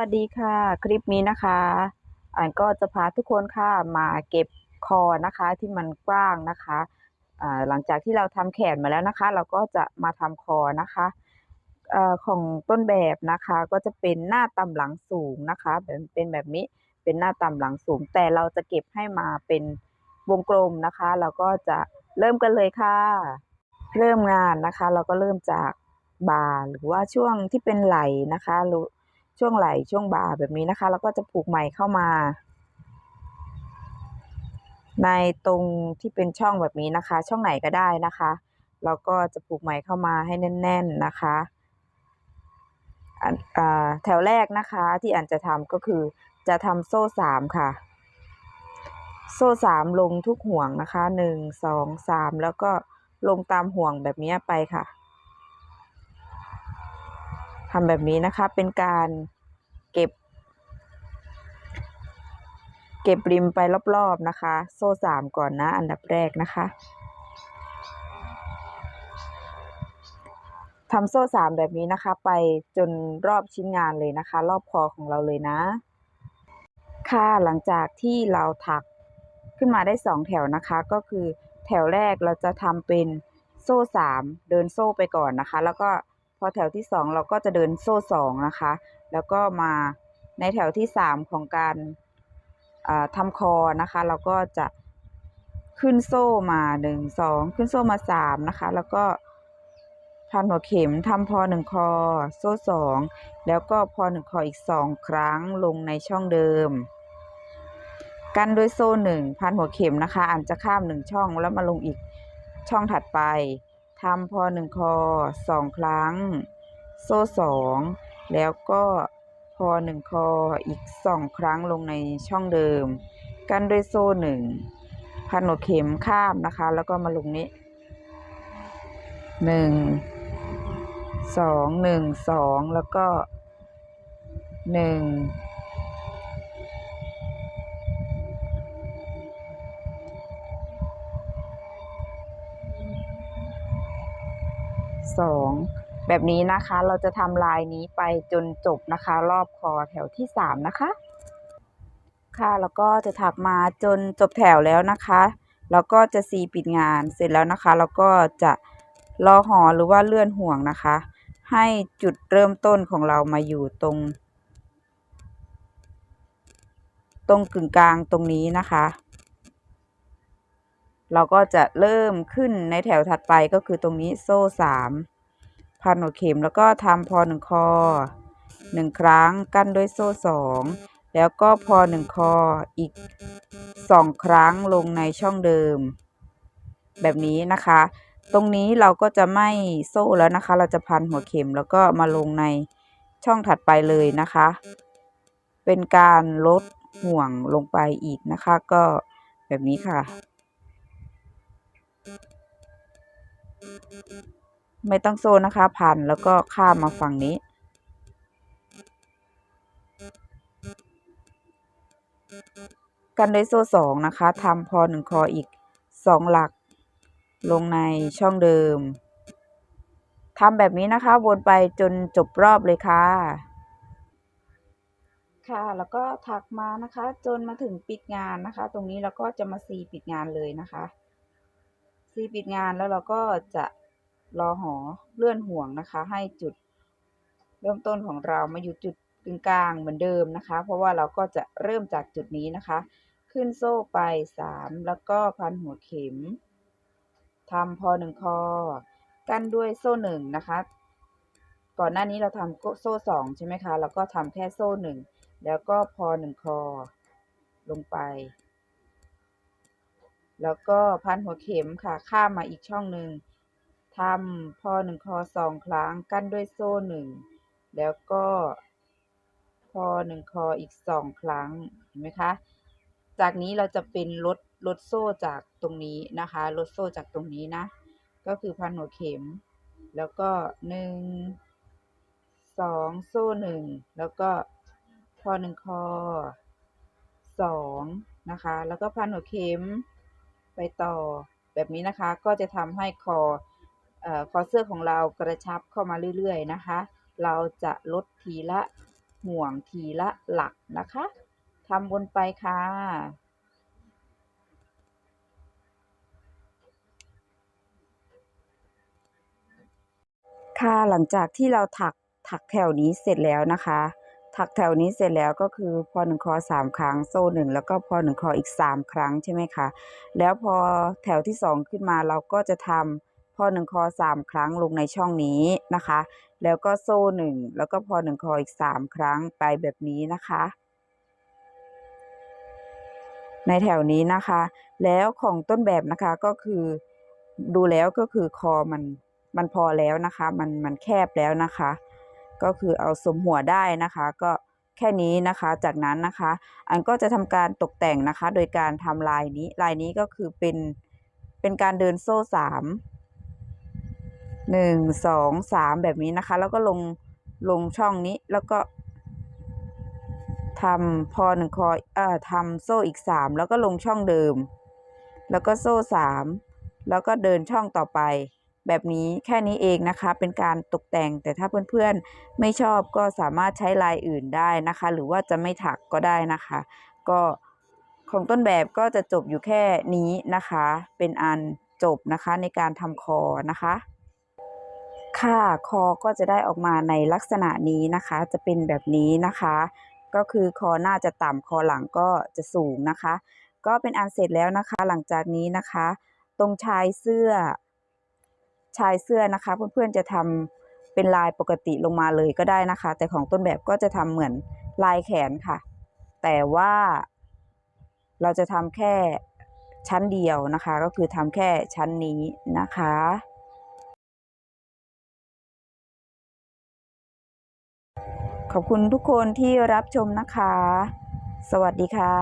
วัสดีค่ะ คลิปนี้นะคะอันก็จะพาทุกคนค่ะมาเก็บคอนะคะที่มันกว้างนะคะหลังจากที่เราทำแขนมาแล้วนะคะ เราก็จะมาทำคอนะคะอของต้นแบบนะคะก็จะเป็นหน้าต่ำหลังสูงนะคะเป็นแบบนี้เป็นหน้าต่ำหลังสูง แต่เราจะเก็บให้มาเป็นวงกลมนะคะ เราก็จะเริ่มกันเลยค่ะ เริ่มงานนะคะ เราก็เริ่มจากบ่าหรือว่าช่วงที่เป็นไหล่นะคะ ช่วงไหล่ช่วงบ่าแบบนี้นะคะ แล้วก็จะผูกไหมเข้ามา ในตรงที่เป็นช่องแบบนี้นะคะ ช่องไหนก็ได้นะคะเราก็จะผูกไหมเข้ามาให้แน่น ๆนะคะแถวแรกนะคะที่อันจะทำก็คือจะทำโซ่สามค่ะ โซ่สามลงทุกห่วงนะคะหนึ่งสองสามแล้วก็ลงตามห่วงแบบนี้ไปค่ะ ทำแบบนี้นะคะเป็นการเก็บ เก็บริมไปรอบๆนะคะ โซ่สามก่อนนะ อันดับแรกนะคะทำโซ่สามแบบนี้นะคะ ไปจนรอบชิ้นงานเลยนะคะ รอบคอของเราเลยนะ ค่ะหลังจากที่เราถักขึ้นมาได้สองแถวนะคะ ก็คือแถวแรกเราจะทำเป็นโซ่สามเดินโซ่ไปก่อนนะคะ แล้วก็ พอแถวที่สองเราก็จะเดินโซ่สองนะคะ แล้วก็มาในแถวที่สามของการทำคอนะคะ เราก็จะขึ้นโซ่มาหนึ่งสองขึ้นโซ่มาสามนะคะ แล้วก็พันหัวเข็มทำพอหนึ่งคอ โซ่สองแล้วก็พอหนึ่งคออีกสองครั้งลงในช่องเดิม กันด้วยโซ่หนึ่งพันหัวเข็มนะคะอันจะข้ามหนึ่งช่องแล้วมาลงอีกช่องถัดไป ทำพอหนึ่งคอสองครั้ง โซ่สองแล้วก็พอหนึ่งคออีกสองครั้งลงในช่องเดิม กันด้วยโซ่หนึ่งพันหัวเข็มข้ามนะคะ แล้วก็มาลงนี้หนึ่งสองหนึ่งสองแล้วก็หนึ่ง สองแบบนี้นะคะเราจะทำลายนี้ไปจนจบนะคะ รอบคอแถวที่สามนะคะ ค่ะแล้วก็จะถักมาจนจบแถวแล้วนะคะแล้วก็จะซีปิดงานเสร็จแล้วนะคะแล้วก็จะรอห่อหรือว่าเลื่อนห่วงนะคะ ให้จุดเริ่มต้นของเรามาอยู่ตรง ตรงกึ่งกลางตรงนี้นะคะ ก็จะเริ่มขึ้นในแถวถัดไปก็คือตรงนี้โซ่สามพันหัวเข็มแล้วก็ทำพอหนึ่งคอหนึ่งครั้งกั้นด้วยโซ่สองแล้วก็พอหนึ่งคออีกสองครั้งลงในช่องเดิม แบบนี้นะคะ ตรงนี้เราก็จะไม่โซ่แล้วนะคะ เราจะพันหัวเข็มแล้วก็มาลงในช่องถัดไปเลยนะคะ เป็นการลดห่วงลงไปอีกนะคะ ก็แบบนี้ค่ะ ไม่ต้องโซ่นะคะพันแล้วก็ข้ามมาฝั่งนี้ กันด้วยโซ่สองนะคะทำพอหนึ่งคออีกสองหลัก ลงในช่องเดิมทำแบบนี้นะคะวนไปจนจบรอบเลยค่ะ ค่ะแล้วก็ถักมานะคะ จนมาถึงปิดงานนะคะ ตรงนี้เราก็จะมาซีปิดงานเลยนะคะ ซีปิดงานแล้วเราก็จะรอหอเลื่อนห่วงนะคะ ให้จุดเริ่มต้นของเรามาอยู่จุดกึ่งกลางเหมือนเดิมนะคะ เพราะว่าเราก็จะเริ่มจากจุดนี้นะคะ ขึ้นโซ่ไปสามแล้วก็พันหัวเข็มทำพอหนึ่งคอ กั้นด้วยโซ่หนึ่งนะคะ ก่อนหน้านี้เราทำโซ่สองใช่ไหมคะ แล้วก็ทำแค่โซ่หนึ่งแล้วก็พอหนึ่งคอ ลงไป แล้วก็พันหัวเข็มค่ะ ข้ามมาอีกช่องหนึ่งทำพอหนึ่งคอสองครั้งกั้นด้วยโซ่หนึ่งแล้วก็พอหนึ่งคออีกสองครั้งเห็นไหมคะ จากนี้เราจะเป็นลดลดโซ่จากตรงนี้นะคะลดโซ่จากตรงนี้นะ ก็คือพันหัวเข็ม แล้วก็หนึ่งสองโซ่หนึ่งแล้วก็พอหนึ่งคอสองนะคะ แล้วก็พันหัวเข็ม ไปต่อ แบบนี้นะคะ ก็จะทำให้คอคอเสื้อของเรากระชับเข้ามาเรื่อยๆนะคะ เราจะลดทีละห่วงทีละหลักนะคะทำวนไปค่ะ ค่ะหลังจากที่เราถักถักแถวนี้เสร็จแล้วนะคะ ถักแถวนี้เสร็จแล้วก็คือพอหนึ่งคอสามครั้งโซ่หนึ่งแล้วก็พอหนึ่งคออีกสามครั้งใช่ไหมคะแล้วพอแถวที่สองขึ้นมาเราก็จะทำพอหนึ่งคอสามครั้งลงในช่องนี้นะคะ แล้วก็โซ่หนึ่งแล้วก็พอหนึ่งคออีกสามครั้งไปแบบนี้นะคะ ในแถวนี้นะคะ แล้วของต้นแบบนะคะก็คือดูแล้วก็คือคอมันมันพอแล้วนะคะ มันมันแคบแล้วนะคะ ก็คือเอาสมหัวได้นะคะ ก็แค่นี้นะคะ จากนั้นนะคะ อันก็จะทำการตกแต่งนะคะ โดยการทำลายนี้ ลายนี้ก็คือเป็นเป็นการเดินโซ่สามหนึ่งสองสามแบบนี้นะคะ แล้วก็ลงลงช่องนี้แล้วก็ทำพอหนึ่งคอเอ่อทำโซ่อีกสามแล้วก็ลงช่องเดิม แล้วก็โซ่สามแล้วก็เดินช่องต่อไป แบบนี้แค่นี้เองนะคะ เป็นการตกแต่ง แต่ถ้าเพื่อนๆไม่ชอบก็สามารถใช้ลายอื่นได้นะคะ หรือว่าจะไม่ถักก็ได้นะคะ ก็ของต้นแบบก็จะจบอยู่แค่นี้นะคะ เป็นอันจบนะคะในการทำคอนะคะค่ะคอก็จะได้ออกมาในลักษณะนี้นะคะ จะเป็นแบบนี้นะคะ ก็คือคอหน้าจะต่ำคอหลังก็จะสูงนะคะ ก็เป็นอันเสร็จแล้วนะคะ หลังจากนี้นะคะ ตรงชายเสื้อ ชายเสื้อนะคะเพื่อนๆจะทำเป็นลายปกติลงมาเลยก็ได้นะคะ แต่ของต้นแบบก็จะทำเหมือนลายแขนค่ะ แต่ว่าเราจะทำแค่ชั้นเดียวนะคะ ก็คือทำแค่ชั้นนี้นะคะขอบคุณทุกคนที่รับชมนะคะ สวัสดีค่ะ